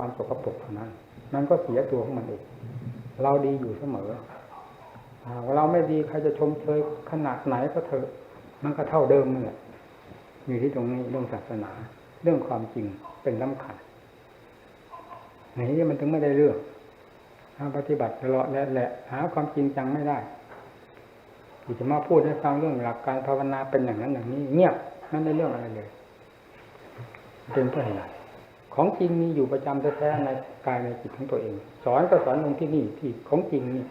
ความสกปรกเท่านั้น มันก็เสียตัวของมันเอง เราดีอยู่เสมอเราไม่ดีใครจะชมเชยขนาดไหนก็เถอะ มันก็เท่าเดิมนั่นแหละอยู่ที่ตรงนี้เรื่องศาสนา เรื่องความจริงเป็นสำคัญไหนที่มันถึงไม่ได้เรื่องถ้าปฏิบัติตลอดและแหละหาความจริงจังไม่ได้ที่จะมาพูดให้ฟังเรื่องหลักการภาวนาเป็นอย่างนั้นอย่างนี้ เงียบไม่ได้เรื่องอะไรเลยเป็นเพราะเหตุไร ของจริงมีอยู่ประจำแท้ๆในกายในจิตของตัวเอง สอนก็สอนลงที่นี่ที่ของจริงนี่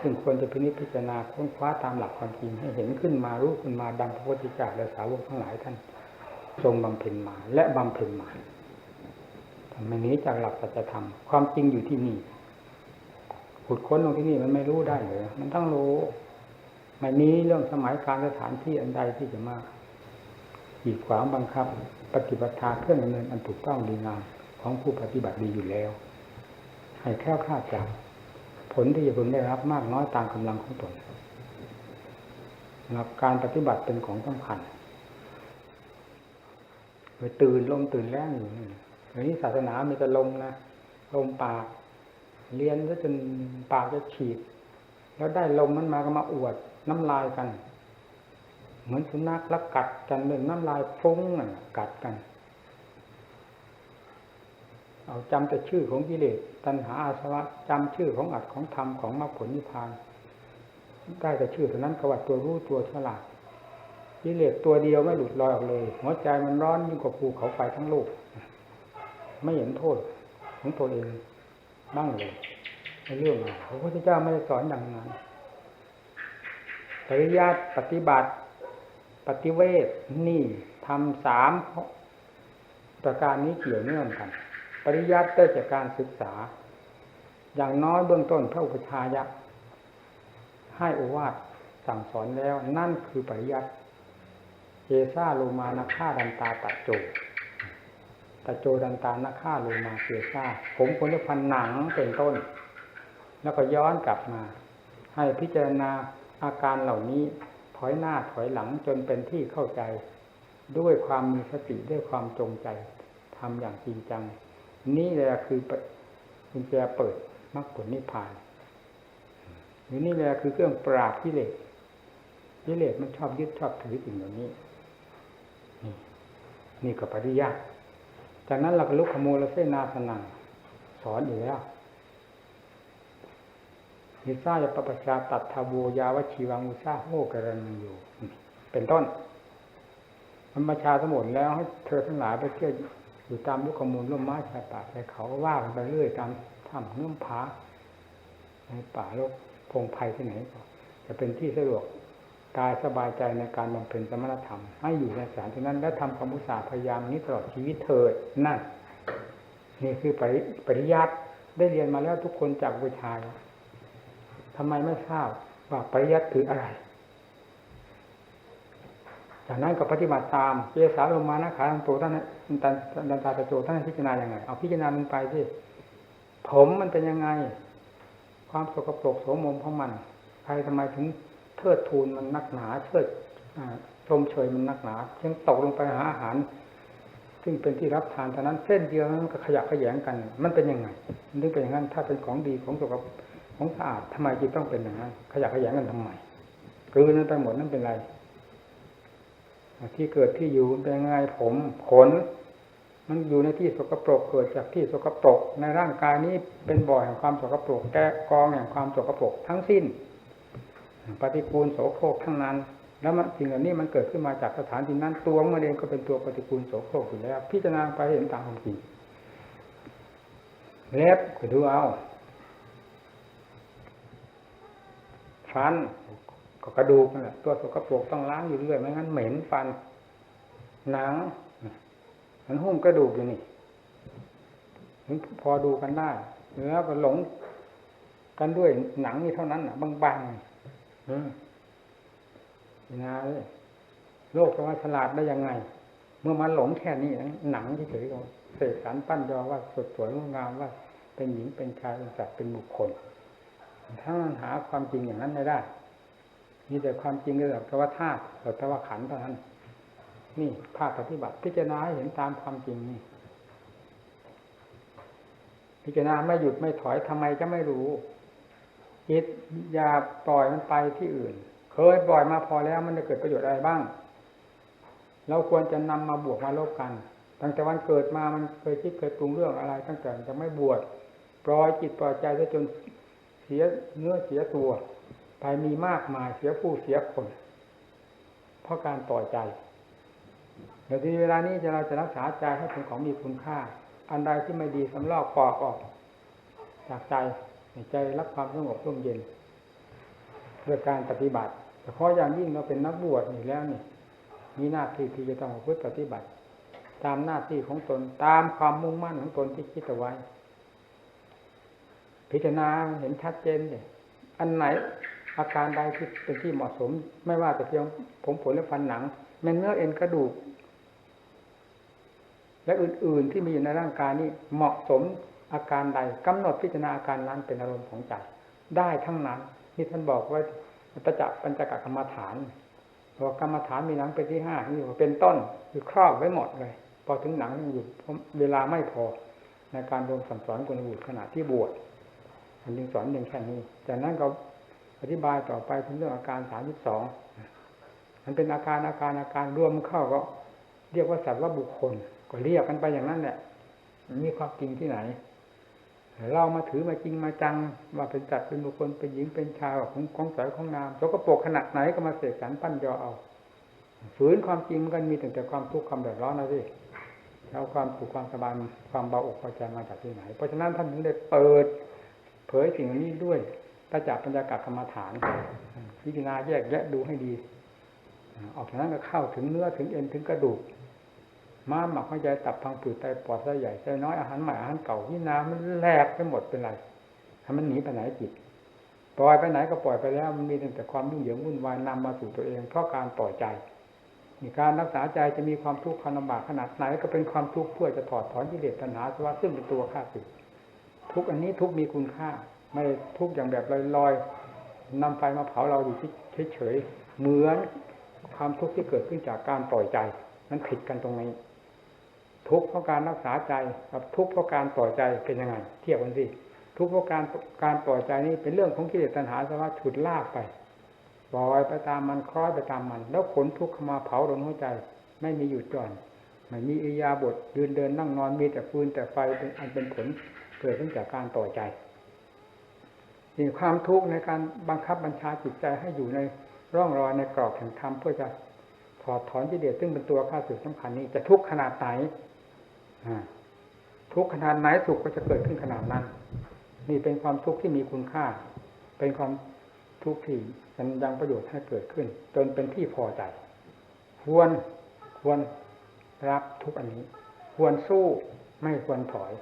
ซึ่งควรจะพินิจพิจารณาค้นคว้าตามหลักความจริงให้เห็นขึ้นมารู้ขึ้นมาดังพระพุทธเจ้าและสาวกทั้งหลายท่านทรงบำเพ็ญมา และบำเพ็ญมาทำไมนี้จากหลักสัจธรรมความจริงอยู่ที่นี่ขุดค้นลงที่นี่มันไม่รู้ได้เลยมันต้องรู้ไม่มีเรื่องสมัยการสถานที่อันใดที่จะมา ขีดขวางบังคับ ปฏิบัติทาเครื่องดำเนินอันถูกต้องดีงามของผู้ปฏิบัติดีอยู่แล้ว ให้แคล้วคลาดจากผลที่จะพึงได้รับมากน้อยตามกำลังของตนหลักการปฏิบัติเป็นของสำคัญไปตื่นลมตื่นแรงอยู่นี่เดี๋ยวนี้ศาสนามีแต่ลมนะลมปากเรียนซะจนปากจะฉีด แล้วได้ลมมันมาก็มาอวดน้ำลายกัน เหมือนสุนัขแล้วกัดกันเรื่องน้ำลายฟุ้งน่ะกัดกัน เอาจำแต่ชื่อของกิเลสตัณหาอาสวะจำชื่อของอัดของธรรมของมรรคผลนิพพาน ได้แต่ชื่อเท่านั้นกว่าตัวรู้ตัวฉลาดกิเลสตัวเดียวไม่หลุดลอยออกเลย หัวใจมันร้อนยิ่งกว่าภูเขาไฟทั้งโลก ไม่เห็นโทษของตัวเองบ้างเลยในเรื่องอะไรพระพุทธเจ้าไม่ได้สอนอย่างนั้นปริยัติปฏิบัติ ปฏิเวทนี่ทำสามประการนี้เกี่ยวเนื่องกัน ปริยัติได้จากการศึกษา อย่างน้อยเบื้องต้นพระอุปชายะให้อวาทสั่งสอนแล้วนั่นคือปริยัติเอซาโลมานาค่าดันตาตะโจตะโจดันตานาค่าโลมาเอซาผมคนจะพันหนังเป็นต้น แล้วก็ย้อนกลับมา ให้พิจารณาอาการเหล่านี้ อยหน้าถอยหลังจนเป็นที่เข้าใจ ด้วยความมีสติด้วยความจงใจทำอย่างจริงจัง นี่แหละคือกุญแจเปิดมรรคผลนิพพานหรือนี่แหละคือเครื่องปราบกิเลสกิเลสมันชอบยึดชอบถือสิ่งเหล่านี้ นี่นี่ก็ปริยัติจากนั้นเราก็ลุกขโมลเสนาสนังสอนอยู่แล้ว นิสาจะปปชาตัดทาโวยาวชีวังอุซาโหกรณอยู่ เป็นต้นมันประชาสมุนแล้วให้เธอทั้งหลายไปเที่ยวอยู่ตามลูกขมูลร่มไม้ชายป่าชายเขาว่ากันไปเรื่อยตามถ้ำเงื่อมผาในป่าโลกพงไพ่ที่ไหนก็จะเป็นที่สะดวกกายสบายใจในการบำเพ็ญสมณธรรม ให้อยู่ในสถานที่นั้น และทำความอุสาพยายามนี้ตลอดชีวิตเถิดนั่น นี่คือปริปริยัติได้เรียนมาแล้วทุกคนจากวิชา ทำไมไม่ทราบว่าปริยัติคืออะไร จากนั้นก็ปฏิบัติตามเจสาลงมานะขาตันโตท่านตันดันตาตะโจท่านพิจารณาอย่างไง เอาพิจารณามันไปที่ผมมันเป็นยังไง ความสกปรกโสมมของมัน ใครทำไมถึงเทิดทูนมันนักหนาเชิดชมเชยมันนักหนาจึงตกลงไปหาอาหาร ซึ่งเป็นที่รับทานเท่านั้นเส้นเดียวนั้นก็ขยักขยงกัน มันเป็นยังไงมันถึงเป็นอย่างนั้นถ้าเป็นของดีของสกปรก ของสะอาดทำไมจึงต้องเป็นอย่างนั้นขยักขยงกันทำไมกลืนนั้นไปหมดนั่นเป็นไร ที่เกิดที่อยู่เป็นยังไงผมขน มันอยู่ในที่สกปรกเกิดจากที่สกปรก ในร่างกายนี้เป็นบ่อแห่งความสกปรกแกกองแห่งความสกปรกทั้งสิ้น ปฏิกูลโสโครกทั้งนั้น แล้วมันสิ่งเหล่านี้มันเกิดขึ้นมาจากสถานที่นั้นตัวมันเองก็เป็นตัวปฏิกูลโสโครกอยู่แล้ว พิจารณาไปเห็นตามความจริงเล็บก็ดูเอา ฟันก็กระดูกนั่นแหละตัวสกปรกต้องล้างอยู่เรื่อยไม่งั้นเหม็นฟัน หนัง มันหุ้มกระดูกอยู่นี่พอดูกันได้เนื้อก็หลงกันด้วยหนังนี่เท่านั้นอะบางๆอืมนะเลยโลกจะว่าฉลาดได้ยังไง เมื่อมันหลงแค่นี้หนังเฉยๆก็เสกสรรปั้นยอว่าสดสวยงดงามว่า เป็นหญิงเป็นชายเป็นสัตว์เป็นบุคคล ถ้ามันหาความจริงอย่างนั้นไม่ได้ มีแต่ความจริงรื่องแต่ว่าธาตุแต่ว่าขันเท่านั้น นี่ภาคปฏิบัติ พิจารณาให้เห็นตามความจริงนี่ พิจารณาไม่หยุดไม่ถอยทำไมจะไม่รู้จิตอย่าปล่อยมันไปที่อื่น เคยปล่อยมาพอแล้วมันจะเกิดประโยชน์อะไรบ้าง เราควรจะนำมาบวกมาลบกัน ตั้งแต่วันเกิดมามันเคยคิดเคยปรุงเรื่องอะไร ตั้งแต่จะไม่บวชปล่อยจิตปล่อยใจซะจน เสียเนื้อเสียตัว ไปมีมากมายเสียผู้เสียคน เพราะการปล่อใจเดี๋ยวที่เวลานี้จะเราจะรักษาใจให้เป็นของมีคุณค่า อันใดที่ไม่ดีสำลอกปอกออก จากใจใใจรับความสงบร่มเย็นด้วยการปฏิบัติแต่เพราะอย่างยิ่งเราเป็นนักบวชนี่แล้วนี่ มีหน้าที่ที่จะต้องพฤติปฏิบัติ ตามหน้าที่ของตนตามความมุ่งมั่นของตนที่คิดเอาไว้ พิจารณาเห็นชัดเจนเลยอันไหนอาการใดที่เป็นที่เหมาะสม ไม่ว่าแต่เพียงผมผลและฟันหนังแม้เนื้อเอ็นกระดูก และอื่นๆที่มีอยู่ในร่างกายนี้เหมาะสมอาการใดกำหนดพิจารณาอาการนั้นเป็นอารมณ์ของใจได้ทั้งนั้นนี่ท่านบอกไว้ประจักษ์ปัญจกกรรมฐานบอกกรรมฐานมีหนังเป็นที่ห้านี่เป็นต้นคือครอบไว้หมดเลย พอถึงหนังอยู่เวลาไม่พอในการรวมสั่งสอนคนบุตขณะที่บวช มันจึงสอนเพียงแค่นี้ จากนั้นก็อธิบายต่อไปถึงเรื่องอาการสามสิบสองมันเป็นอาการอาการอาการรวมเข้าก็ เรียกว่าสัตว์ว่าบุคคล ก็เรียกกันไปอย่างนั้นแหละมีความจริงที่ไหน เรามาถือมาจริงมาจังว่าเป็นจัดเป็นบุคคลเป็นหญิงเป็นชายของของสายของนามสกปรกขนาดไหนก็มาเสกสรรปั้นยอเอาฝืนความจริงกันมีแต่แต่ความทุกข์ความเดือดร้อนนะสิแล้วความสุขความสบายความเบาอกเบาใจมาจากที่ไหน เพราะฉะนั้นท่านถึงได้เปิด เผยสิ่งนี้ด้วยประจักษ์ปัญญากาศกรรมฐาน พิจารณาแยกแยะดูให้ดี ออกจากนั้นก็เข้าถึงเนื้อถึงเอ็นถึงกระดูกม้าหมักหัวใจตับพังผืดไตปอดไส้ใหญ่ไส้น้อยอาหารใหม่อาหารเก่าที่น้ำมันแหลกไปหมดเป็นไรทำมันหนีไปไหนจิตปล่อยไปไหนก็ปล่อยไปแล้วมันมีแต่ความยุ่งเหยิงวุ่นวายนำมาสู่ตัวเอง เพราะการปล่อยใจมีการรักษาใจจะมีความทุกข์ความลำบากขนาดไหนก็เป็นความทุกข์เพื่อจะถอดถอนกิเลสตัณหาสวะซึ่งเป็นตัวข้าศึก ทุกอันนี้ทุกมีคุณค่า ไม่ทุกอย่างแบบลอยๆนำไฟมาเผาเราอยู่เฉยๆเหมือนความทุกข์ที่เกิดขึ้นจากการปล่อยใจนั้นผิดกันตรงนี้ ทุกข์เพราะการรักษาใจกับทุกข์เพราะการปล่อยใจเป็นยังไง เทียบกันสิทุกข์เพราะการการปล่อยใจนี่เป็นเรื่องของกิเลสตัณหาสภาวะฉุดลากไปปล่อยไปตามมันคล้อยไปตามมัน แล้วขนทุกข์เข้ามาเผาลงหัวใจ ไม่มีหยุดจอนไม่มีอิยาบทยืนเดินนั่งนอนมีแต่ฟืนแต่ไฟเป็นอันเป็นผล กิดขึ้นจากการปล่อใจนี่ความทุกข์ในการบังคับบัญชาจิตใจให้อยู่ในร่องรอยในกรอบแห่งธรรมเพื่อจะถอดถอนกิเลสซึ่งเป็นตัวข้าศึกสำคัญนี้จะทุกข์ขนาดไหนทุกขนาดไหนสุขก็จะเกิดขึ้นขนาดนั้น นี่เป็นความทุกข์ที่มีคุณค่า เป็นความทุกข์ที่มันยังประโยชน์ให้เกิดขึ้น จนเป็นที่พอใจ ควรควรรับทุกอันนี้ ควรสู้ไม่ควรถอย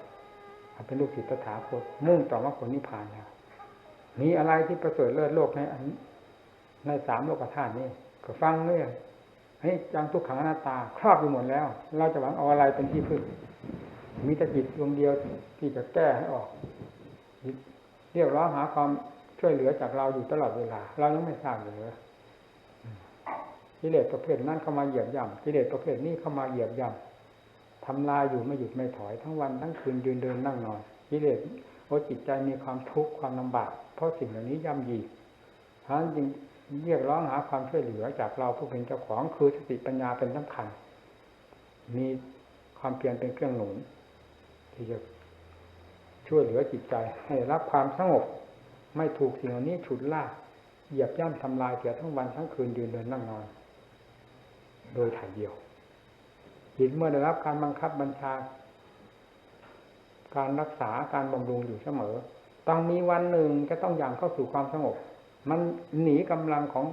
เป็นลูกศิษย์ตถาคตมุ่งต่อว่าผลนิพพานแล้วมีอะไรที่ประเสริฐเลิศโลกในในสามโลกธาตุนี้ก็ฟังเนี่ยให้จังทุกขังอนัตตา ครอบอยู่หมดแล้ว เราจะหวังเอาอะไรเป็นที่พึ่งมีแต่จิตดวงเดียวที่จะแก้ให้ออกเรียกร้องหาความช่วยเหลือจากเราอยู่ตลอดเวลา เรายังไม่ทราบเลยกิเลสประเภทนั้นเข้ามาเหยียบย่ำกิเลสประเภทนี้เข้ามาเหยียบย่ำ ทำลายอยู่ไม่หยุดไม่ถอยทั้งวันทั้งคืนยืนเดินนั่งนอนกิเลสโอจิตใจมีความทุกข์ความลำบาก เพราะสิ่งเหล่านี้ย่ำยีเพราะฉะนั้นจึงเรียกร้องหาความช่วยเหลือจากเราผู้เป็นเจ้าของคือสติปัญญาเป็นสำคัญ มีความเพียรเป็นเครื่องหนุน ที่จะช่วยเหลือจิตใจให้รับความสงบ ไม่ถูกสิ่งเหล่านี้ฉุดลากเหยียบย่ำทำลายเสียทั้งวันทั้งคืนยืนเดินนั่งนอน โดยถ่ายเดียว จิตเมื่อได้รับการบังคับบัญชา การรักษาการบำรุงอยู่เสมอ ต้องมีวันหนึ่งจะต้องอย่างเข้าสู่ความสงบ มันหนีกำลังของ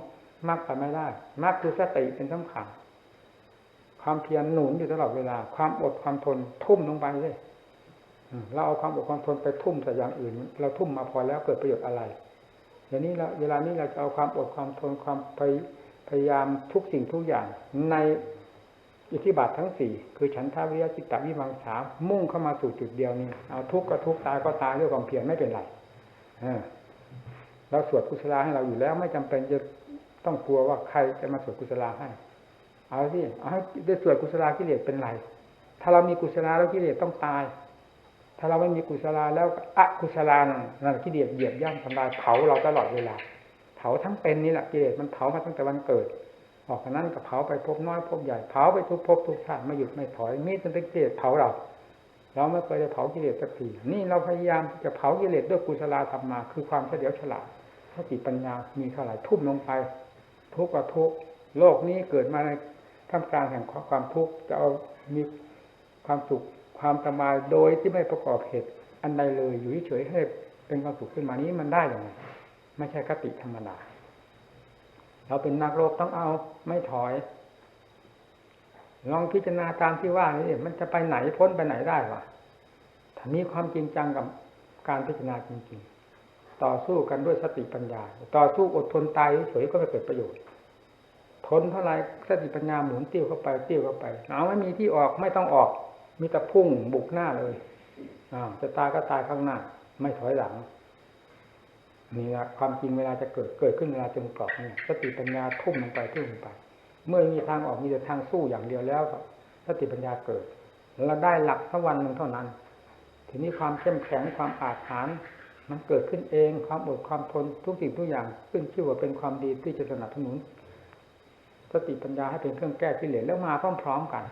มรรคไปไม่ได้มรรคคือสติเป็นสำคัญความเพียรหนุนอยู่ตลอดเวลา ความอดความทนทุ่มลงไปเลยเราเอาความอดความทนไปทุ่มแต่อย่างอื่น เราทุ่มมาพอแล้วเกิดประโยชน์อะไรเดี๋ยวนี้เราเวลานี้เราจะเอาความอดความทนความพยายามทุกสิ่งทุกอย่าง ใน อิทธิบาททั้งสี่คือฉันทาวิยะจิตตวิมังสามุ่งเข้ามาสู่จุดเดียวนี้เอาทุกข์ก็ทุกข์ตายก็ตายด้วยความเพียรไม่เป็นไรเราสวดกุศลาให้เราอยู่แล้ว ไม่จำเป็นจะต้องกลัวว่าใครจะมาสวดกุศลาให้ เอาสิเอาให้ได้สวดกุศลากิเลสเป็นไร ถ้าเรามีกุศลาแล้วกิเลสต้องตาย ถ้าเราไม่มีกุศลาแล้วอกุศลานั่นนั่นกิเลสเหยียบย่ำทำลายเผาเราตลอดเวลา เผาทั้งเป็นนี่แหละกิเลสมันเผามาตั้งแต่วันเกิด ออกจากนั้นก็เผาไปพบน้อยพบใหญ่เผาไปทุกภพทุกชาติไม่หยุดไม่ถอยมีแต่กิเลสเผาเรา เราไม่เคยได้เผากิเลสสักทีนี่เราพยายามจะเผากิเลสด้วยกุศลธรรมมา คือความเฉลียวฉลาดสติปัญญามีเท่าไหร่ทุ่มลงไป ทุกข์กับทุกข์โลกนี้เกิดมาในท่ามกลางแห่งความทุกข์จะเอามีความสุขความสบายโดยที่ไม่ประกอบเหตุอันใดเลยอยู่เฉยๆให้เป็นความสุขขึ้นมานี้มันได้อย่างไรไม่ใช่คติธรรมดา เราเป็นนักรบต้องเอาไม่ถอย ลองพิจารณาตามที่ว่านี่มันจะไปไหนพ้นไปไหนได้วะถ้ามีความจริงจังกับการพิจารณาจริงๆ ต่อสู้กันด้วยสติปัญญา ต่อสู้อดทนตายเฉยก็ไม่เกิดประโยชน์ ทนเท่าไรสติปัญญาหมุนติ้วเข้าไปติ้วเข้าไป เอาไม่มีที่ออกไม่ต้องออก มีแต่พุ่งบุกหน้าเลยอ้าวจะตายก็ตายข้างหน้า ไม่ถอยหลัง นี่ละความจริงเวลาจะเกิดเกิดขึ้นเวลาจงกรอบเนี่ยสติปัญญาทุ่มลงไปทุ่มลงไป เมื่อมีทางออกมีแต่ทางสู้อย่างเดียวแล้วสติปัญญาเกิดเราได้หลักสักวันหนึ่งเท่านั้น ทีนี้ความเข้มแข็งความอาถรรพ์มันเกิดขึ้นเองความอดความทนทุกสิ่งทุกอย่างขึ้นชื่อว่าเป็นความดีที่จะสนับสนุนสติปัญญาให้เป็นเครื่องแก้กิเลสแล้วมาพร้อมๆกัน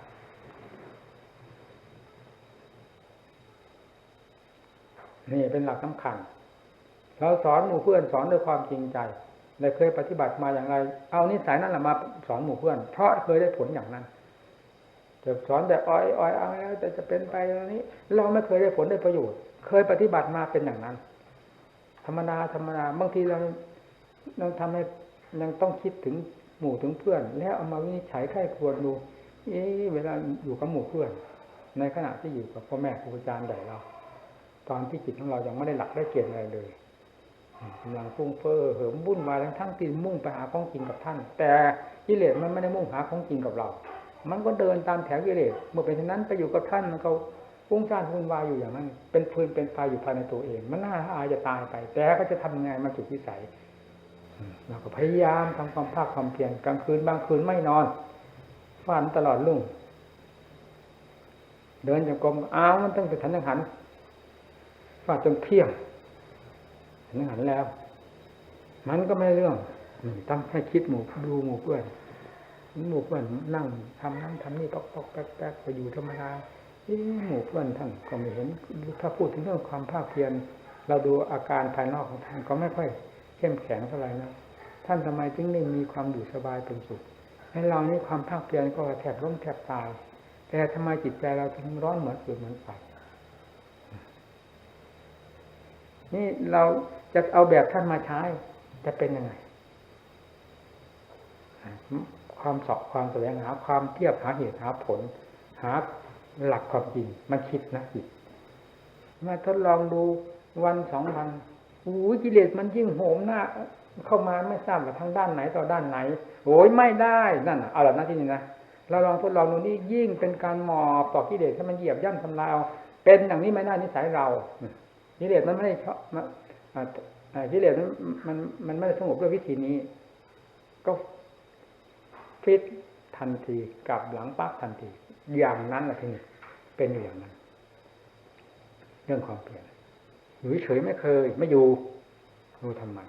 นี่เป็นหลักสำคัญ เราสอนหมู่เพื่อนสอนด้วยความจริงใจได้เคยปฏิบัติมาอย่างไร เอานิสัยนั่นแหละมาสอนหมู่เพื่อน เพราะเคยได้ผลอย่างนั้นจะสอนแบบอ้อยอ้อยเอาแล้วแต่จะเป็นไปอย่างนี้ เราไม่เคยได้ผลได้ประโยชน์ เคยปฏิบัติมาเป็นอย่างนั้น ธรรมดาธรรมดาบางทีเราเราทำให้ยังต้องคิดถึงหมู่ถึงเพื่อน แล้วเอามาวินิจฉัยไข้ควรดูเอ๊เวลาอยู่กับหมู่เพื่อน ในขณะที่อยู่กับพ่อแม่ครูอาจารย์ใหญ่เรา ตอนที่จิตของเรายังไม่ได้หลักได้เกณฑ์อะไรเลย กำลังฟุ้งเฟ้อเหิมบุ่นวายทั้งทั้งที่มุ่งไปหาของจริงกับท่าน แต่กิเลสมันไม่ได้มุ่งหาของจริงกับเรา มันก็เดินตามแถวกิเลสเมื่อเป็นเช่นนั้นไปอยู่กับท่านมันก็ฟุ้งซ่านวุ่นวายอยู่อย่างนั้น เป็นฟืนเป็นไฟอยู่ภายในตัวเอง มันน่าอายจะตายไป แต่ก็จะทำยังไงมันจุดวิสัยเราก็พยายามทำความภาคความเพียรกลางคืนบางคืนไม่นอนฝันตลอดลุ่งเดินจงกรมอ้าวมันต้องไปทันยังหันฟาดจนเที่ยง นยังหันแล้ว มันก็ไม่เรื่องต้องให้คิดหมู่ดูหมู่เพื่อนหมู่เพื่อนนั่งทำนั่งทำนี่ปอกปอกแป๊กแป๊กไปอยู่ธรรมดาหมู่เพื่อนท่านก็ไม่เห็นถ้าพูดถึงเรื่องความภาคเพียรเราดูอาการภายนอกของท่านก็ไม่ค่อยเข้มแข็งเท่าไหร่นะท่านทำไมจึงได้มีความอยู่สบายเป็นสุขให้เรานี่ความภาคเพียรก็แทบล้มแทบตาย แต่ทำไมจิตใจเราถึงร้อนเหมือนฟืนเหมือนไฟนี่เรา จะเอาแบบท่านมาใช้ จะเป็นยังไง ความสอบความแสวงหาความเทียบหาเหตุหาผล หาหลักความจริงมันคิดนะจิตมาทดลองดูวันสองวันอู้กิเลสมันยิ่งโหมหน้า เข้ามาไม่ทราบว่าทางด้านไหนต่อด้านไหนโอ้ยไม่ได้นั่นเอาละนะที่นี่นะเราลองทดลองดูนี่ยิ่งเป็นการหมอบต่อกิเลสให้มันเหยียบย่ำทำลายเอาเป็นอย่างนี้ไม่ได้นิสัยเรากิเลสมันไม่ได้ชอบ กิเลสมันมันมันไม่ได้สงบด้วยวิธีนี้ ก็ฟิตทันทีกลับหลังปั๊บทันที อย่างนั้นแหละทีนี้เป็นอย่างนั้น เรื่องความเปลี่ยนอยู่เฉยไม่เคย ไม่อยู่รู้ทำไม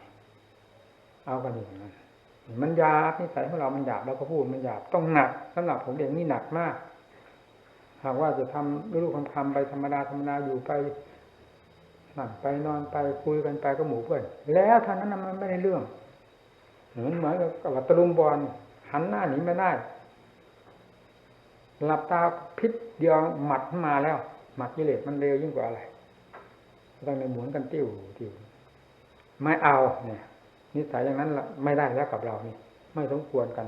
เอากันอย่างนั้นมันหยาบนิสัยของเรา มันหยาบเราก็พูดมันหยาบต้องหนักสำหรับผมเองนี่หนักมาก หากว่าจะทำรู้คำคำไปธรรมดาธรรมดาอยู่ไป นั่งไปนอนไปคุยกันไปก็หมู่เพื่อนแล้วท่านั้นมันไม่ได้เรื่องเหมือนเหมือนกับตะลุมบอลหันหน้าหนีไม่ได้หลับตาพิษเดียวหมัดมาแล้ว หมัดกิเลสมันเร็วยิ่งกว่าอะไรต้องในหมุนกันติ้วติ้วไม่เอาเนี่ยนิสัยอย่างนั้นไม่ได้แล้วกับเรานี่ไม่สมควรกัน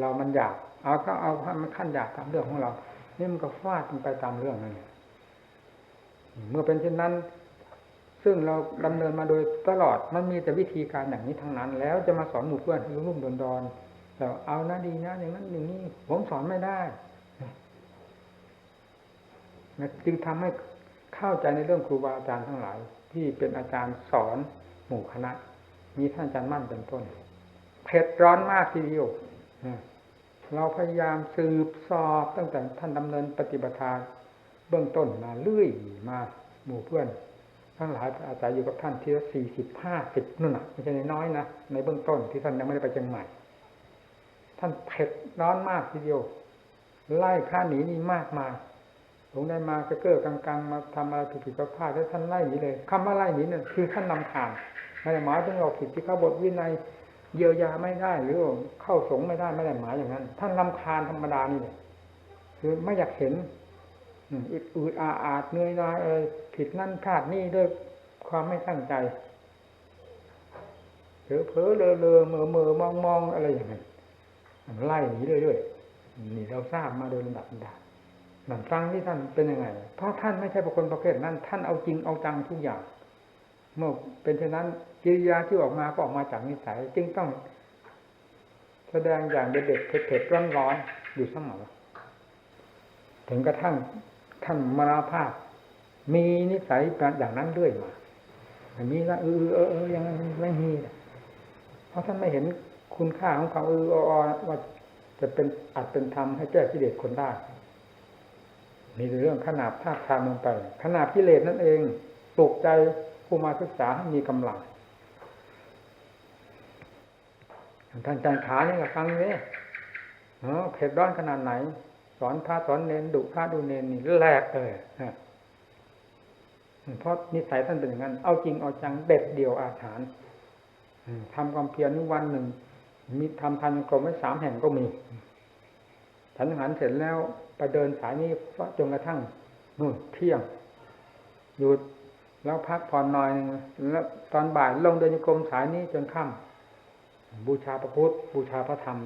เรามันอยาก เอาก็เอามันขั้นอยากตามเรื่องของเรา นี่มันก็ฟาดมันไปตามเรื่องนั่นเมื่อเป็นเช่นนั้น ซึ่งเราดำเนินมาโดยตลอดมันมีแต่วิธีการอย่างนี้ทั้งนั้น แล้วจะมาสอนหมู่เพื่อนให้รุ่มดอนดอนแต่เอานะดีนะอย่างนั้นอย่างนี้ผมสอนไม่ได้จึงทำให้เข้าใจในเรื่องครูบาอาจารย์ทั้งหลาย ที่เป็นอาจารย์สอนหมู่คณะ มีท่านอาจารย์มั่นเป็นต้นเผ็ดร้อนมากทีเดียวเราพยายามสืบสอบตั้งแต่ท่านดำเนินปฏิบัติเบื้องต้นมาเรื่อยมาหมู่เพื่อน ทั้งหลายอาศัยอยู่กับท่านทีละสี่สิบห้าสิบนู่นน่ะไม่ใช่น้อยนะในเบื้องต้นที่ท่านยังไม่ได้ไปเชียงใหม่ ท่านเผ็ดร้อนมากทีเดียว ไล่พระหนีนี่มากมาหลวงได้มาก็เก้อกลางๆ มาทำอะไรผิดๆพลาดแล้วท่านไล่หนีเลยคำว่าไล่หนีเนี่ยคือท่านนำขาวไม่ได้หมายถึงเราผิดที่เขาบทวินัยเยียวยาไม่ได้หรือเข้าสงไม่ได้ไม่ได้หมายอย่างนั้น ท่านลำคาญธรรมดานี่เลยคือไม่อยากเห็น อึดอืดอาอาดเหนื่อยน้อยเออผิดนั่นพลาดนี่ด้วยความไม่ตั้งใจเผลอเผลอเลอเลอเมอเมอมองมองอะไรอย่างนั้นไล่หนีเรื่อยๆนี่เราทราบมาโดยลำดับดานั่นฟังที่ท่านเป็นยังไง เพราะท่านไม่ใช่บุคคลประเภทนั้น ท่านเอาจริงเอาจังทุกอย่าง เมื่อเป็นเช่นนั้นกิริยาที่ออกมาก็ออกมาจากนิสัย จึงต้อง แสดงอย่างเด็ดๆเผ็ดๆร้อนอยู่เสมอถึงกระทั่ง ท่านมรณภาพ มีนิสัยอย่างนั้นเรื่อยมาอันนี้ก็เออเออเออยังไม่มีเพราะท่านไม่เห็นคุณค่าของความเอออว่าจะเป็นอัดเป็นธรรมให้แก้กิเลสคนได้นี่เรื่องขนาดภาคทามลงไปขนาดกิเลสนั่นเองปลุกใจผู้มาศึกษาให้มีกำลังท่านจันขานี่ก็ฟังนี้เออเผ็ดร้อนขนาดไหน สอนพระสอนเน้นดุพระดูเน้นนี่แหลกเลยเพราะนิสัยท่านเป็นอย่างนั้น เอาจริงเอาจังเด็ดเดียวอาถรรพ์ทำความเพียรนี่วันหนึ่ง มีทำพันกรมไว้สามแห่งก็มีฉันหันเสร็จแล้วไปเดินสายนี้จนกระทั่งนู่นเที่ยงหยุดแล้วพักผ่อนหน่อยแล้วตอนบ่ายลงเดินกรมสายนี้จนค่ำบูชาพระพุทธบูชาพระธรรม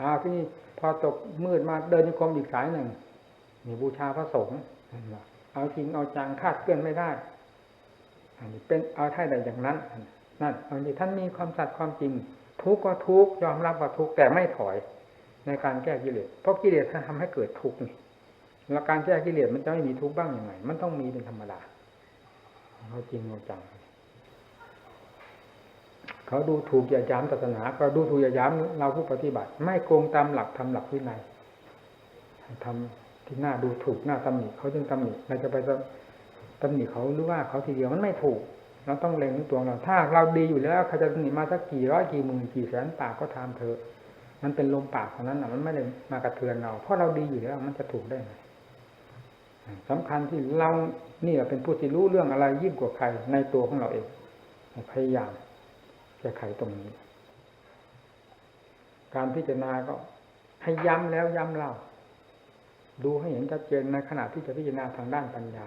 อ้าวที่นี่ พอตกมืดมาเดินยกรมอีกสายหนึ่งมีบูชาพระสงฆ์เอาจริงเอาจังคาดเคลื่อนไม่ได้ อันนี้เป็นเอาท่าใดอย่างนั้น นั่นอันนี้ท่านมีความสัตย์ความจริง ทุกข์ก็ทุกข์ยอมรับว่าทุกข์แต่ไม่ถอยในการแก้กิเลส เพราะกิเลสทำให้เกิดทุกข์นี่แล้วการแก้กิเลสมันจะไม่มีทุกข์บ้างยังไง มันต้องมีเป็นธรรมดาเขาจริงเอาจัง เขาดูถูกอย่าย้ำศาสนา ก็ดูถูกอย่าย้ำเราผู้ปฏิบัติ ไม่โกงตามหลักทำหลักวินัยทำที่หน้าดูถูกหน้าตำหนิเขาจึงตำหนิเราจะไปตำหนิเขาหรือว่าเขาทีเดียวมันไม่ถูก เราต้องเล็งตัวเราถ้าเราดีอยู่แล้วเขาจะตำหนิมาสักกี่ร้อยกี่หมื่นกี่แสนปากก็ทำเถอะมันเป็นลมปากเท่านั้นนะมันไม่ได้มากระเทือนเรา เพราะเราดีอยู่แล้วมันจะถูกได้ไงสำคัญที่เรานี่เป็นผู้ที่รู้เรื่องอะไรยิ่งกว่าใครในตัวของเราเองพยายาม ก้ไขตรงนี้ การพิจารณาก็ให้ย้ำแล้วย้ำเล่า ดูให้เห็นชัดเจนในขณะที่จะพิจารณาทางด้านปัญญา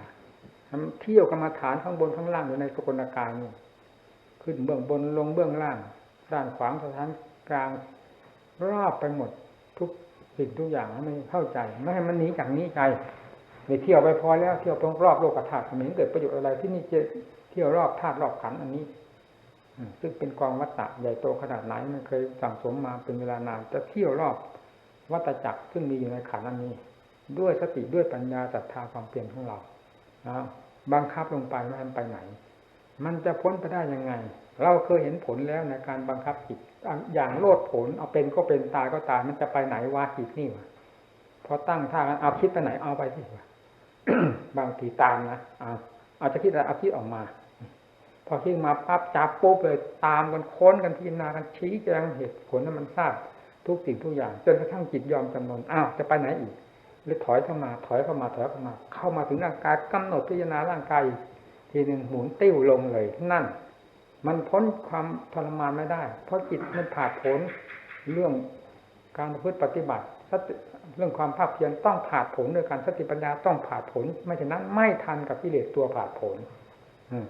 เที่ยวกรรมฐานข้างบนข้างล่างอยู่ในสกลนาการนี่ขึ้นเบื้องบนลงเบื้องล่าง ด้านขวางสถานกลางรอบไปหมดทุกสิ่งทุกอย่างไม่เข้าใจ ไม่ให้มันหนีจากนี้ใจไปเที่ยวไปพอแล้วเที่ยวตรงรอบโลกธาตุเหม็นเกิดประโยชน์อะไรที่นี่จะเที่ยวรอบธาตุรอบขันอันนี้ ซึ่งเป็นกองวัตตะใหญ่โตขนาดไหนมันเคยสั่งสมมาเป็นเวลานานจะเที่ยวรอบวัตจักรซึ่งมีอยู่ในขันอันนี้ ด้วยสติด้วยปัญญาศรัทธาความเปลี่ยนของเราบังคับลงไปไม่ให้ไปไหน มันจะพ้นไปได้ยังไง เราเคยเห็นผลแล้วในการบังคับจิตอย่างโลดผลเอาเป็นก็เป็นตายก็ตายมันจะไปไหนว่าจิตนี่วะพอตั้งท่ากันเอาคิดไปไหนเอาไปสิวะบางทีตามนะเอาเอาจะคิดอะไรเอาคิดออกมา พอคิดมาปั๊บจับปุ๊บเลยตามกันค้นกันพิจารณากันชี้แจงเหตุผลนั้นมันทราบทุกสิ่งทุกอย่าง จนกระทั่งจิตยอมจำนนอ้าวจะไปไหนอีกหรือถอยเข้ามา ถอยเข้ามาถอยเข้ามา เข้ามาถึงร่างกายกำหนดพิจารณาร่างกายทีหนึ่งหมุนติ้วลงเลยนั่น มันพ้นความทรมานไม่ได้ เพราะจิตมันผ่าผลเรื่องการพฤติปฏิบัติเรื่องความภาคเพียรต้องผ่าผลด้วยการสติปัญญาต้องผ่าผล ไม่เช่นนั้นไม่ทันกับกิเลสตัวผ่าผล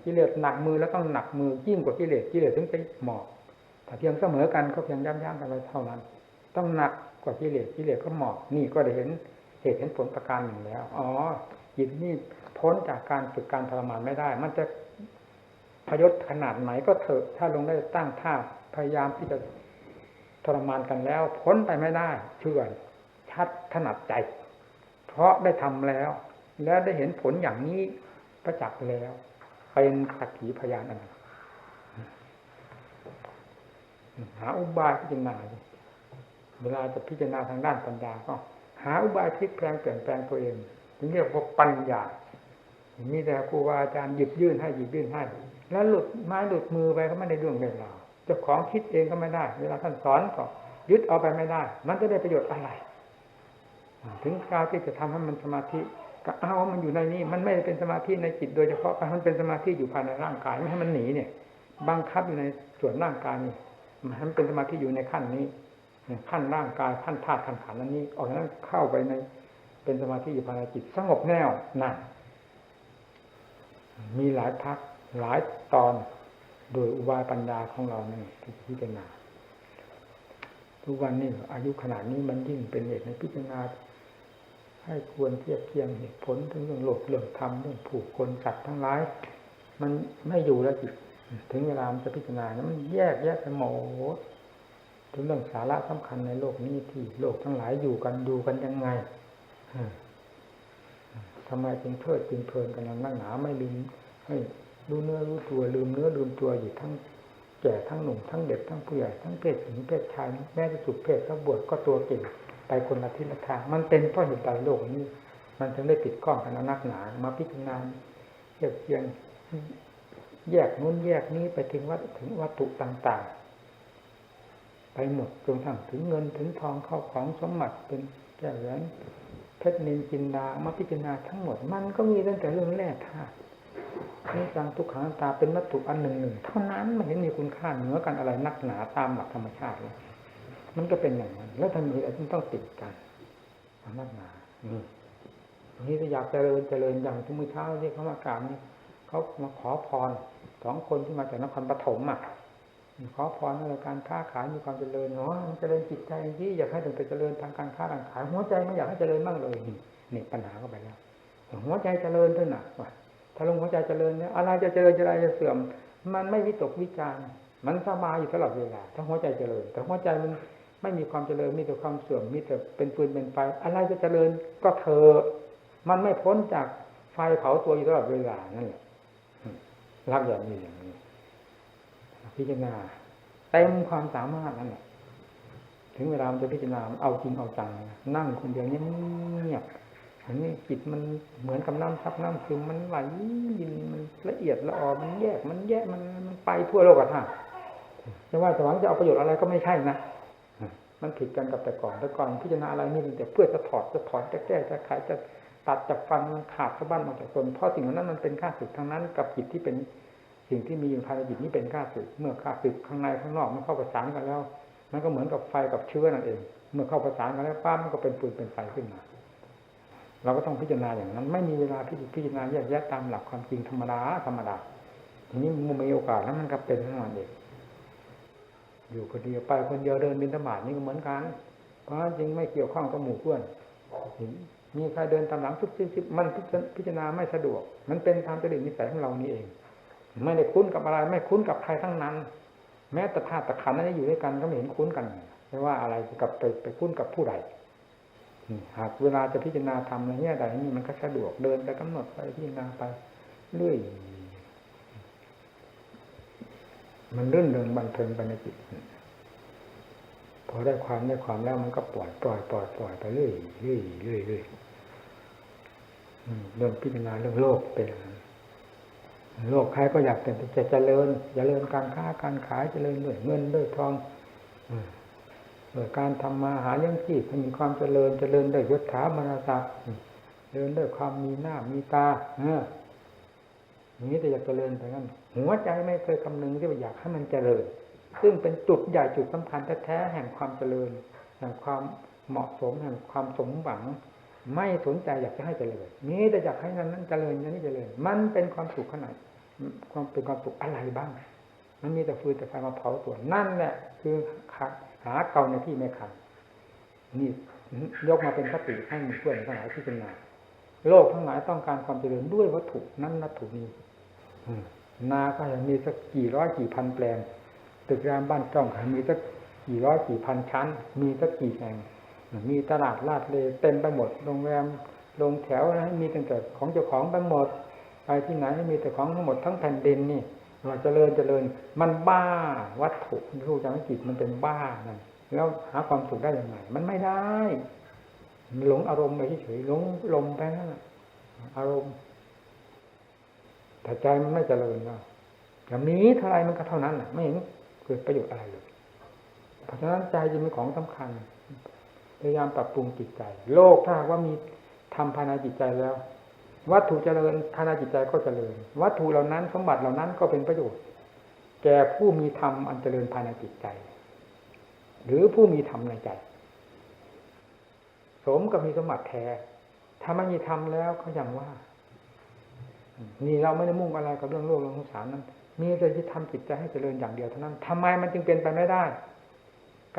กิเลสหนักมือแล้วต้องหนักมือยิ่งกว่ากิเลสกิเลสถึงจะหมอบถ้าเพียงเสมอกันก็เพียงย่ำย่ำกันไปเท่านั้น ต้องหนักกว่ากิเลสกิเลสก็หมอบนี่ก็ได้เห็นเหตุเห็นผลประการหนึ่งแล้ว อ๋อจิตนี่พ้นจากการฝึกการทรมานไม่ได้ มันจะพยศขนาดไหนก็เถอะ ถ้าลงได้ตั้งท่าพยายามที่จะทรมานกันแล้ว พ้นไปไม่ได้เชื่อชัดถนัดใจ เพราะได้ทำแล้ว แล้วได้เห็นผลอย่างนี้ประจักษ์แล้ว เป็นสักขีพยานอันหาอุบายพิจารณาเวลาจะพิจารณาทางด้านปัญญาก็ หาอุบายพลิกแปลงเปลี่ยนแปลงตัวเองถึงเรียกว่าปัญญามีแต่ครูบาอาจารย์หยิบยื่นให้หยิบยื่นให้ แล้วหลุดไม้หลุดมือไปก็ไม่ได้เรื่องเรื่องราวเจ้าของคิดเองก็ไม่ได้ เวลาท่านสอนก็ยึดเอาไปไม่ได้ มันจะได้ประโยชน์อะไร ถึงคราวที่จะทำให้มันสมาธิ ก็เอามันอยู่ในนี้ มันไม่เป็นสมาธิในจิตโดยเฉพาะมันเป็นสมาธิอยู่ภายในร่างกายไม่ให้มันหนีเนี่ยบังคับอยู่ในส่วนร่างกายนี่มันเป็นสมาธิอยู่ในขั้นนี้ขั้นร่างกายขั้นธาตุขั้นขันธ์นั้นนี้ออกนั้นเข้าไปในเป็นสมาธิอยู่ภายในจิตสงบแน่วนั่นมีหลายพักหลายตอนโดยอุบายปัญญาของเรานี่ที่พิจารณาทุกวันนี้อายุขนาดนี้มันยิ่งเป็นเหตุในพิจารณา ให้ควรเทียบเทียงเหตุผลถึงเรื่องโลกเรื่องธรรมเรื่องผูกคนสัตว์ทั้งหลาย มันไม่อยู่แล้วจิตถึงเวลามันจะพิจารณามันแยกแยกไปหมดถึงเรื่องสาระสำคัญในโลกนี้ที่โลกทั้งหลายอยู่กันดูกันยังไงทำไมจึงเพลิดจึงเพลินกันนั่งหนาไม่ลืมให้รู้เนื้อรู้ตัวลืมเนื้อลืมตัวอยู่ทั้งแก่ทั้งหนุ่มทั้งเด็กทั้งผู้ใหญ่ทั้งเพศหญิงเพศชายแม้จะสุดเพศถ้าบวชก็ตัวเก่ง ไปคนละทิศละทาง มันเป็นเพราะเหตุใดโลกนี้ มันถึงได้ติดข้องกันนักหนา มาพิจารณาเทียบเทียงแยกนู้นแยกนี้ไปถึงวัตถึงวัตถุต่างๆ ไปหมดจนทั้งถึงเงินถึงทองเข้าของสมบัติเป็นแก้วแหวนเพชรนินจินดามาพิจารณาทั้งหมด มันก็มีตั้งแต่เรื่องแรกธาตุนี่จังทุกขังตาเป็นวัตถุอันหนึ่งหนึ่งเท่านั้นไม่เห็นมีคุณค่าเหนือกันอะไรนักหนาตามหลักธรรมชาติเลย มันก็เป็นอย่างนั้น แล้วทำไมอันต้องติดกันนักหนานี่นี่จะอยากเจริญเจริญอย่างทุกมื้อเช้าที่เขามากราบนี่เขามาขอพรสองคนที่มาจากนครปฐมอะขอพรในการค้าขายมีความเจริญเนาะเจริญจิตใจที่อยากให้ถึงไปเจริญทางการค้าการขายหัวใจไม่อยากให้เจริญบ้างเลยนี่ปัญหาก็ไปแล้วหัวใจเจริญด้วยนะว่าถ้าลงหัวใจเจริญเนี่ยอะไรจะเจริญอะไรจะเสื่อม มันไม่วิตกวิจารมันสบายอยู่ตลอดเวลาถ้าหัวใจเจริญ แต่หัวใจมัน ไม่มีความเจริญมีแต่ความเสื่อมมีแต่เป็นฟืนเป็นไฟอะไรจะเจริญก็เธอ มันไม่พ้นจากไฟเผาตัวอยู่ตลอดเวลานั่นแหละรักอย่างนี้อย่างนี้ พิจารณาเต็มความสามารถนั่นแหละถึงเวลามันจะพิจารณาเอาจริงเอาจังนั่งคนเดียวเงียบอันนี้จิตมันเหมือนกับน้ำซับน้ำซึมมันไหลยินมันละเอียดละออมันแยกมันแยกมันมันไปทั่วโลกอะท่าจะว่าจะหวังจะเอาประโยชน์อะไรก็ไม่ใช่นะ มันผิดกันกับแต่ก่อนแต่ก่อนพิจารณาอะไรนี่แต่เพื่อจะถอดจะถอนจะแก้จะขายจะตัดจากฟันมันขาดสะบั้นออกจากตนเพราะสิ่งนั้นมันเป็นข้าศึกทั้งนั้น กับจิตที่เป็นสิ่งที่มีอยู่ภายในจิตนี้เป็นข้าศึก เมื่อข้าศึกข้างในข้างนอกมันเข้าประสานกันแล้ว มันก็เหมือนกับไฟกับเชื้อนั่นเอง เมื่อเข้าประสานกันแล้วป้ามันก็เป็นปืนเป็นไฟขึ้นมาเราก็ต้องพิจารณาอย่างนั้น ไม่มีเวลาพิจารณาแยกแยะตามหลักความจริงธรรมดาธรรมดาทีนี้มันมีโอกาสแล้วมันก็เป็นทั้งนั้นเอง อยู่คนเดียวไปคนเดียวเดินบินธบาตนี่ก็เหมือนกัน เพราะจริงไม่เกี่ยวข้องกับหมู่เพื่อนมีใครเดินตามหลังทุกสิบมันพิจารณาไม่สะดวก มันเป็นทางจริตนิสัยของเรานี่เอง ไม่ได้คุ้นกับอะไรไม่คุ้นกับใครทั้งนั้น แม้แต่ธาตุตะขันนั้นอยู่ด้วยกันก็ไม่เห็นคุ้นกันไม่ว่าอะไรกับไปไปคุ้นกับผู้ใดหากเวลาจะพิจารณาทำอะไรเนี่ยใดนี่มันก็สะดวกเดินไปกำหนดไปพิจารณาไปเรื่อย มันรื่นเริงบันเทิงไปในจิตพอได้ความได้ความแล้วมันก็ปล่อยปล่อยปล่อยปล่อยไปเรื่อยเรื่อยเรื่อยเรื่อยเรื่องพิจารณาเรื่องโลกเป็นโลกใครก็อยากแต่จะเจริญเจริญการค้าการขายเจริญด้วยเงินด้วยทองโดยการทำมาหาเลี้ยงชีพมีความเจริญเจริญด้วยยศถาบรรดาศักดิ์เจริญด้วยความมีหน้ามีตา เออ อย่างนี้แต่อยากเจริญแต่นั้นหัวใจไม่เคยคำนึงที่ว่าอยากให้มันเจริญ ซึ่งเป็นจุดใหญ่จุดสำคัญแท้ๆแห่งความเจริญ แห่งความเหมาะสมแห่งความสมหวัง ไม่สนใจอยากจะให้เจริญนี้แต่อยากให้นั้นนั้นเจริญอย่นี้เจริญ มันเป็นความสุขขนาดความเป็นความสุขอะไรบ้าง มันมีแต่ฟืนแต่ไฟมาเผาตัวนั่นแหละคือหาเก่าในที่ไม่ขันนี่ยกมาเป็นคติให้มีเพื่อนทั้งหลายที่เป็นนาโลกทั้งหลายต้องการความเจริญด้วยวัตถุนั้นวัตถุนี้ นาก็ยังมีสักกี่ร้อยกี่พันแปลง ตึกรามบ้านจ้องมีสักกี่ร้อยกี่พันชั้น มีสักกี่แห่ง มีตลาดลาดเลเต็มไปหมด โรงแรมโรงแถวให้มีตั้งแต่ของเจ้าของไปหมด ไปที่ไหนให้มีแต่ของทั้งหมดทั้งแผ่นดินนี่ว่าเจริญเจริญ มันบ้าวัตถุรูปจังจิตมันเป็นบ้านั่นแล้วหาความสุขได้ยังไง มันไม่ได้ หลงอารมณ์ไปเฉยหลงลมไปนั่นอารมณ์ แต่ใจมันไม่เจริญนะอย่างนี้เท่าไรมันก็เท่านั้นแหละไม่เห็นเกิดประโยชน์อะไรเลยเพราะฉะนั้นใจจึงเป็นของสำคัญ พยายามปรับปรุงจิตใจ โลกถ้าว่ามีทำภายในจิตใจแล้ว วัตถุเจริญภายในจิตใจก็เจริญ วัตถุเหล่านั้นสมบัติเหล่านั้นก็เป็นประโยชน์ แก่ผู้มีธรรมอันเจริญภายในจิตใจ หรือผู้มีธรรมในใจ สมกับมีสมบัติแท้ถ้าไม่มีธรรมแล้วเขาอย่างว่า นี่เราไม่ได้มุ่งอะไรกับเรื่องโลกเรื่องสงสารนั้น มีแต่ที่ทำจิตใจให้เจริญอย่างเดียวเท่านั้นทำไมมันจึงเป็นไปไม่ได้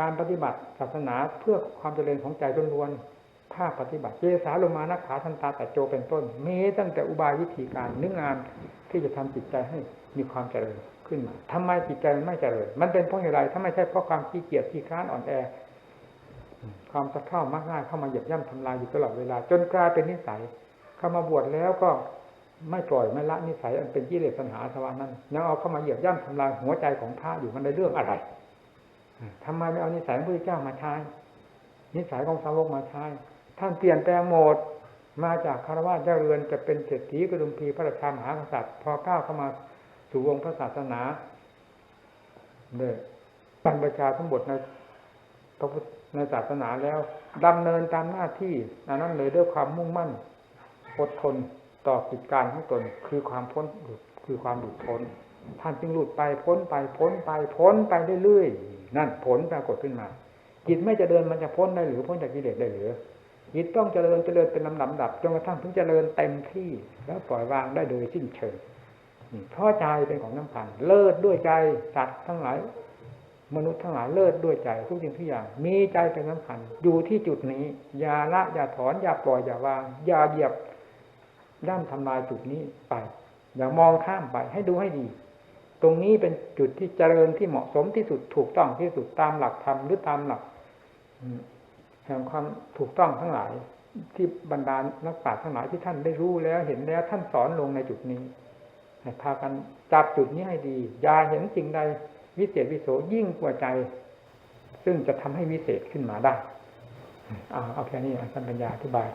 การปฏิบัติศาสนาเพื่อความเจริญของใจล้วนๆภาคปฏิบัติเจสาลงมานักขาทันตาแต่โจเป็นต้น มีตั้งแต่อุบายวิธีการนึกงานที่จะทำจิตใจให้มีความเจริญขึ้นมาทำไมจิตใจมันไม่เจริญ มันเป็นเพราะอะไรถ้าไม่ใช่เพราะความขี้เกียจขี้ค้านอ่อนแอ ความสะเท่ามากง่ายเข้ามาเหยียบย่ำทำลายอยู่ตลอดเวลา จนกลายเป็นนิสัย เข้ามาบวชแล้วก็ ไม่ปล่อยไม่ละนิสัยอันเป็นกิเลสปัญหาสวานั้นยังเอาเข้ามาเหยียบย่ำทำลายหัวใจของพระอยู่มันในเรื่องอะไรทำไมไม่เอานิสัยพระพุทธเจ้ามาใช้นิสัยของสาวกมาใช้ท่านเปลี่ยนแปลงโหมดมาจากคารวะเจ้าเรือนจะเป็นเศรษฐีกระดุมพีพระราชามหากษัตริย์ พอก้าวเข้ามาสู่วงพระศาสนาเนี่ยบรรพชาทั้งหมดในพระพุทธในศาสนาแล้วดำเนินตามหน้าที่นั้นเลยด้วยความมุ่งมั่นอดทน ต่อกิจการของตนคือความพ้นคือความหลุดพ้น ท่านจึงหลุดไปพ้นไปพ้นไปพ้นไปเรื่อยๆนั่นผลปรากฏขึ้นมาจิตไม่จะเดินมันจะพ้นได้หรือพ้นจากกิเลสได้หรือจิตต้องเจริญเจริญเป็นลำดับดับจนกระทั่งถึงเจริญเต็มที่แล้วปล่อยวางได้โดยสิ้นเชิงเพราะใจเป็นของน้ำพันเลิศด้วยใจสัตว์ทั้งหลาย มนุษย์ทั้งหลายเลิศด้วยใจทุกสิ่งทุกอย่าง มีใจเป็นสำคัญอยู่ที่จุดนี้อย่าละอย่าถอนอย่าปล่อยอย่าวางอย่าเหยียบ ด้ามทำลายจุดนี้ไป อย่ามองข้ามไปให้ดูให้ดี ตรงนี้เป็นจุดที่เจริญที่เหมาะสมที่สุดถูกต้องที่สุดตามหลักธรรมหรือตามหลักแห่งความถูกต้องทั้งหลาย ที่บรรดานักปราชญ์ทั้งหลายที่ท่านได้รู้แล้วเห็นแล้วท่านสอนลงในจุดนี้ให้พากันจับจุดนี้ให้ดีอย่าเห็นสิ่งใดวิเศษวิโสยิ่งกว่าใจ ซึ่งจะทำให้วิเศษขึ้นมาได้เอาเอาแค่นี้ท่านปัญญาอธิบาย